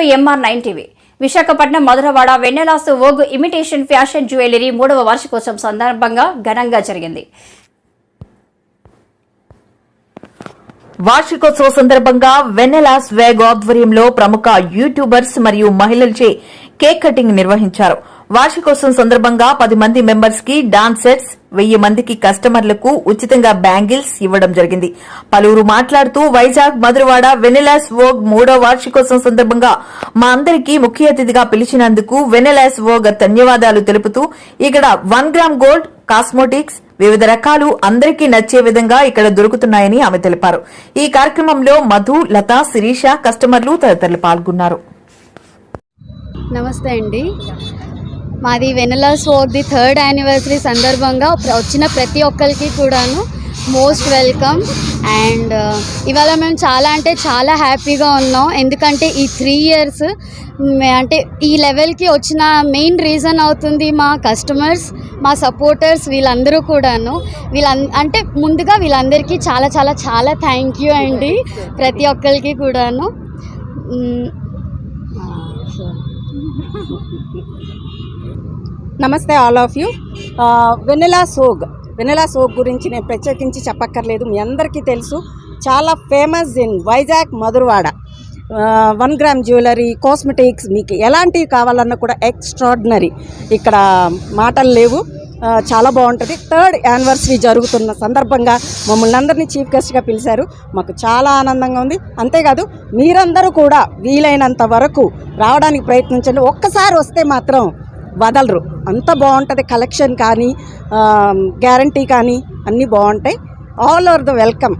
MR nine TV. Visakhapatnam Madhurawada వెన్నెలాసు ఓగు imitation fashion jewellery మూడవ వార్షికోత్సవం సందర్భంగా ఘనంగా జరిగింది. వార్షికోత్సవ సందర్భంగా వెన్నెలా స్వేగ్ ఆధ్వర్యంలో ప్రముఖ యూట్యూబర్స్ మరియు మహిళలచే కేక్ కటింగ్ నిర్వహించారు. వార్షికోత్సవం సందర్భంగా పది మంది మెంబర్స్కి డాన్స్ సెట్స్ వెయ్యి మందికి కస్టమర్లకు ఉచితంగా బ్యాంగిల్స్ ఇవ్వడం జరిగింది. పలువురు మాట్లాడుతూ వైజాగ్ మధురవాడ వెనెలాస్ వోగ్ మూడో వార్షికోత్సవం సందర్భంగా మా అందరికీ ముఖ్య అతిథిగా పిలిచినందుకు వెనెలాస్ వోగ్ ధన్యవాదాలు తెలుపుతూ ఇక్కడ వన్ గ్రామ్ గోల్డ్ కాస్మోటిక్స్ వివిధ రకాలు అందరికీ నచ్చే విధంగా ఇక్కడ దొరుకుతున్నాయని ఆమె తెలిపారు. ఈ కార్యక్రమంలో మధు లత శిరీష కస్టమర్లు తదితరులు పాల్గొన్నారు. నమస్తే అండి. మాది వెనలా సోక్ ది థర్డ్ యానివర్సరీ సందర్భంగా వచ్చిన ప్రతి ఒక్కరికి కూడాను మోస్ట్ వెల్కమ్. అండ్ ఇవాళ మేము చాలా అంటే చాలా హ్యాపీగా ఉన్నాం. ఎందుకంటే ఈ త్రీ ఇయర్స్ అంటే ఈ లెవెల్కి వచ్చిన మెయిన్ రీజన్ అవుతుంది మా కస్టమర్స్ మా సపోర్టర్స్ వీళ్ళందరూ కూడాను. వీళ్ళ అంటే ముందుగా వీళ్ళందరికీ చాలా చాలా చాలా థ్యాంక్ యూ అండి. ప్రతి ఒక్కరికి కూడాను. నమస్తే ఆల్ ఆఫ్ యూ. వెనెలా సోగ్ వెనెలా సోగ్ గురించి నేను ప్రత్యేకించి చెప్పక్కర్లేదు మీ అందరికీ తెలుసు. చాలా famous in Vizag Madhurawada. One gram jewellery cosmetics మీకు ఎలాంటివి కావాలన్నా కూడా ఎక్స్ట్రాడినరీ. ఇక్కడ మాటలు లేవు. చాలా బాగుంటుంది. థర్డ్ యానివర్సరీ జరుగుతున్న సందర్భంగా మమ్మల్ని అందరినీ చీఫ్ గెస్ట్గా పిలిచారు. మాకు చాలా ఆనందంగా ఉంది. అంతేకాదు మీరందరూ కూడా వీలైనంత వరకు రావడానికి ప్రయత్నించండి. ఒక్కసారి వస్తే మాత్రం వదలరు. అంత బాగుంటుంది కలెక్షన్ కానీ గ్యారంటీ కానీ అన్నీ బాగుంటాయి. ఆల్ ఓవర్ ద వెల్కమ్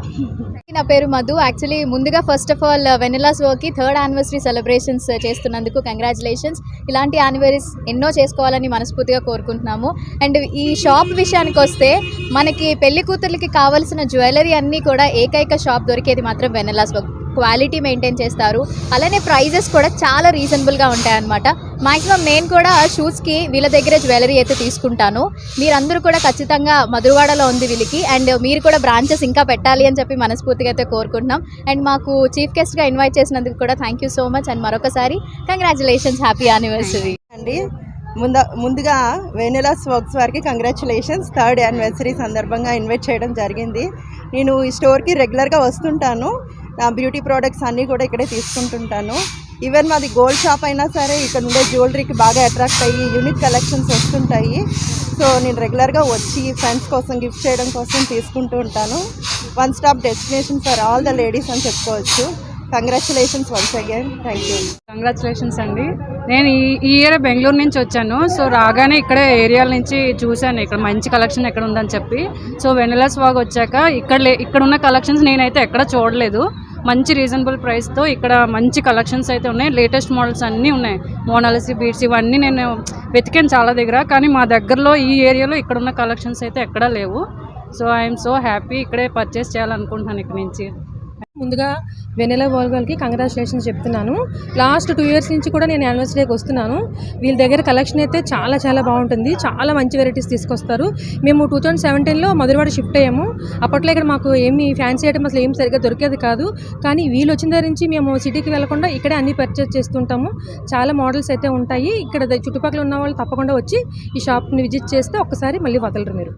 నా పేరు మధు. యాక్చువల్లీ ముందుగా ఫస్ట్ ఆఫ్ ఆల్ వెనిలాస్ వర్క్కి థర్డ్ యానివర్సరీ సెలబ్రేషన్స్ చేస్తున్నందుకు కంగ్రాచులేషన్స్ ఇలాంటి యానివర్సరీస్ ఎన్నో చేసుకోవాలని మనస్ఫూర్తిగా కోరుకుంటున్నాము. అండ్ ఈ షాప్ విషయానికి వస్తే మనకి పెళ్ళి కూతుర్లకి కావాల్సిన జ్యువెలరీ అన్నీ కూడా ఏకైక షాప్ దొరికేది మాత్రం వెనిలా వర్క్ క్వాలిటీ మెయింటైన్ చేస్తారు. అలానే ప్రైజెస్ కూడా చాలా రీజనబుల్గా ఉంటాయన్నమాట. మాక్సిమం నేను కూడా షూస్కి వీళ్ళ దగ్గరే జ్యువెలరీ అయితే తీసుకుంటాను. మీరందరూ కూడా ఖచ్చితంగా మధురవాడలో ఉంది వీళ్ళకి. అండ్ మీరు కూడా బ్రాంచెస్ ఇంకా పెట్టాలి అని చెప్పి మనస్ఫూర్తిగా అయితే కోరుకుంటున్నాం. అండ్ మాకు చీఫ్ గెస్ట్గా ఇన్వైట్ చేసినందుకు కూడా thank you so much. And మరొకసారి కంగ్రాచులేషన్స్ హ్యాపీ యానివర్సరీ. అండి ముంద ముందుగా వెనిలాస్ వర్క్స్ వారికి కంగ్రాచులేషన్స్. థర్డ్ యానివర్సరీ సందర్భంగా ఇన్వైట్ చేయడం జరిగింది. నేను ఈ స్టోర్కి రెగ్యులర్గా వస్తుంటాను. నా బ్యూటీ ప్రోడక్ట్స్ అన్నీ కూడా ఇక్కడే తీసుకుంటుంటాను. ఈవెన్ మాది గోల్డ్ షాప్ అయినా సరే ఇక్కడ ఉండే జ్యువెలరీకి బాగా అట్రాక్ట్ అయ్యి యూనిక్ కలెక్షన్స్ వస్తుంటాయి. సో నేను రెగ్యులర్గా వచ్చి ఫ్రెండ్స్ కోసం గిఫ్ట్ చేయడం కోసం తీసుకుంటూ ఉంటాను. One stop destination for all the ladies అని చెప్పుకోవచ్చు. Congratulations once again thank you congratulations అండి. నేను ఈ ఈ ఇయర్ బెంగళూరు నుంచి వచ్చాను. సో రాగానే ఇక్కడే ఏరియాల నుంచి చూశాను. ఇక్కడ మంచి కలెక్షన్ ఎక్కడ ఉందని చెప్పి. సో వెనిలాస్ వాగ్ వచ్చాక ఇక్కడ లే ఇక్కడ ఉన్న కలెక్షన్స్ నేనైతే ఎక్కడ చూడలేదు. మంచి రీజనబుల్ ప్రైస్తో ఇక్కడ మంచి కలెక్షన్స్ అయితే ఉన్నాయి. లేటెస్ట్ మోడల్స్ అన్నీ ఉన్నాయి. మోనాలిసి బీట్స్ ఇవన్నీ నేను వెతికాను చాలా దగ్గర. కానీ మా దగ్గరలో ఈ ఏరియాలో ఇక్కడ ఉన్న కలెక్షన్స్ అయితే ఎక్కడా లేవు. సో ఐఎమ్ సో హ్యాపీ ఇక్కడే పర్చేస్ చేయాలనుకుంటున్నాను ఇక్కడ నుంచి. ముందుగా వెనెల వోల్గల్కి కంగ్రాచులేషన్స్ చెప్తున్నాను. లాస్ట్ టూ ఇయర్స్ నుంచి కూడా నేను యానివర్సరీకి వస్తున్నాను. వీళ్ళ దగ్గర కలెక్షన్ అయితే చాలా చాలా బాగుంటుంది. చాలా మంచి వెరైటీస్ తీసుకొస్తారు. మేము టూ థౌజండ్ సెవెంటీన్లో మధురవాడ షిఫ్ట్ అయ్యాము. అప్పట్లో ఇక్కడ మాకు ఏమి ఫ్యాన్సీ ఐటమ్ అసలు ఏం సరిగ్గా దొరికేది కాదు. కానీ వీళ్ళు వచ్చిన దగ్గర నుంచి మేము సిటీకి వెళ్ళకుండా ఇక్కడే అన్ని పర్చేస్ చేస్తుంటాము. చాలా మోడల్స్ అయితే ఉంటాయి. ఇక్కడ చుట్టుపక్కల ఉన్న వాళ్ళు తప్పకుండా వచ్చి ఈ షాప్ని విజిట్ చేస్తే ఒక్కసారి మళ్ళీ వదలరు మీరు.